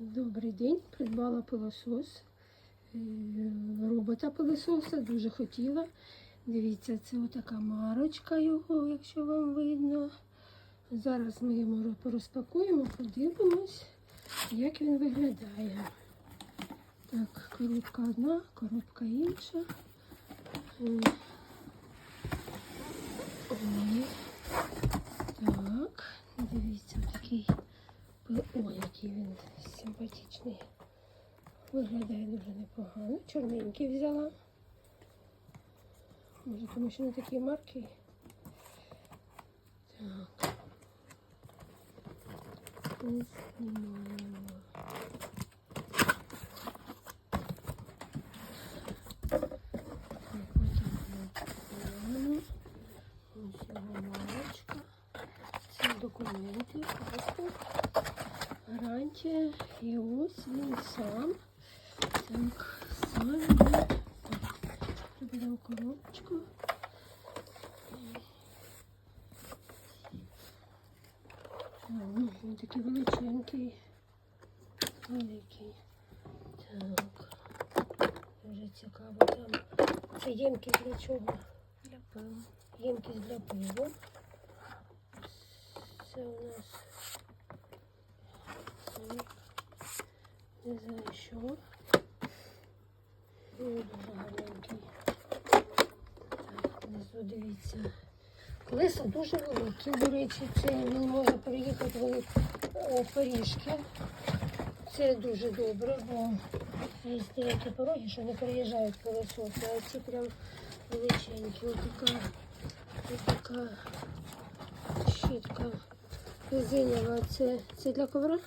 Добрий день. Придбала пилосос. е, Робота пилососа дуже хотіла. Дивіться, це отака марочка його, якщо вам видно. Зараз ми його ро- розпакуємо, подивимось, як він виглядає. Так, коробка одна, коробка інша. Ой. Так, дивіться, такий. Ой, який він симпатичний. Виглядає дуже непогано. Чорненький взяла. Може, тому що не такий марки. Так. Ось знімаємо. Ось його марочка. Документи, паспорт, гарантія. І ось він сам. Так, сам. Приберемо коробочку. Він такий величенький. Великий. Так. Дуже цікаво там. Це ємкість для чого? Для пива. Ємкість для пива. Це у нас це, не. Ой, дуже гарненький. Так, внизу дивіться. Колеса дуже великі. До речі, це він може переїхати в е, Паріжки. Це дуже добре, бо є деякі пороги, що не переїжджають колесоси, а ці прям величенькі. Ось така, така щітка резинова. Це, це для ковра?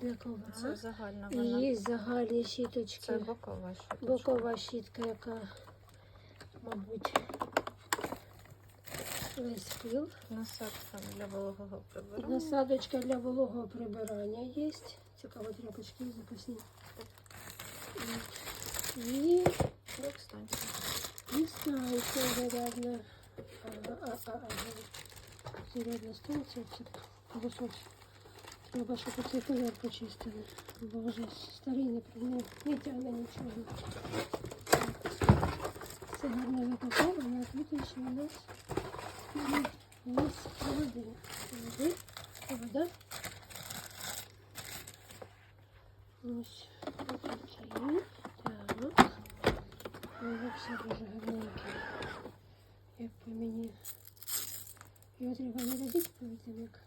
Для. Це загальна І вона. є загальні щіточки. Це бокова щіточка. Бокова щітка, яка, мабуть, весь пил. Насадка для вологого прибирання. Насадочка для вологого прибирання є. Цікаво, тряпочки запасні. І Док-станція. дистанція зарядна. А, а, а, а, зарядна станція. Це пилосос. Треба, щоб оцей пилер почистили. Бо вже старий не, не, не тягне нічого. Це гарно запаковано, а тут ще у нас м, ось води. Води, вода. Ось такі. Так. Ось все дуже гарненьке. Як по мені. Його треба не робити перед тим, як